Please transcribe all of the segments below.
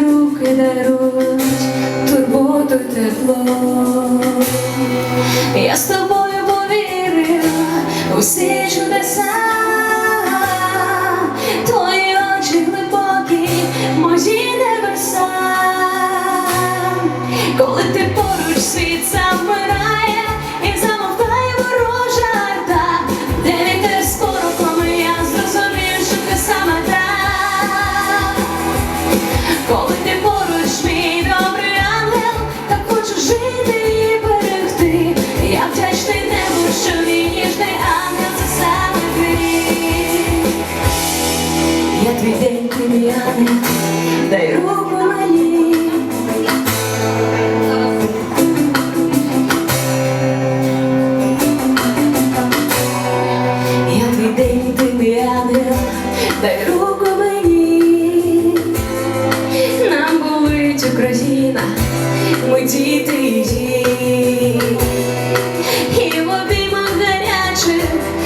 руки даруть турботу тепло. Я з тобою повірила усі чудеса, твої очі глибокі, мої небеса, коли ти поруч світ замирає дай руку мені. Я твій день, ти мій ангел, дай руку мені. Нам болить Україна, ми діти її.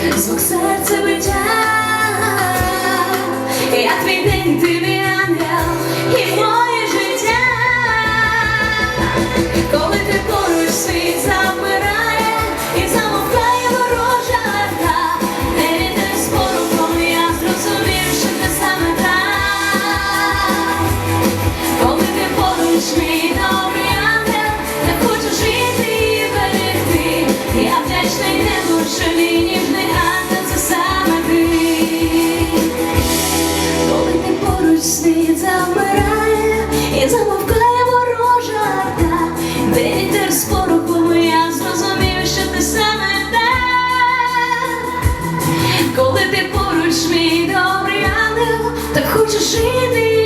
І в звук серця биття. Я твій день, ти мій Коли ти поруч, мій добрий ангел, так хочу жити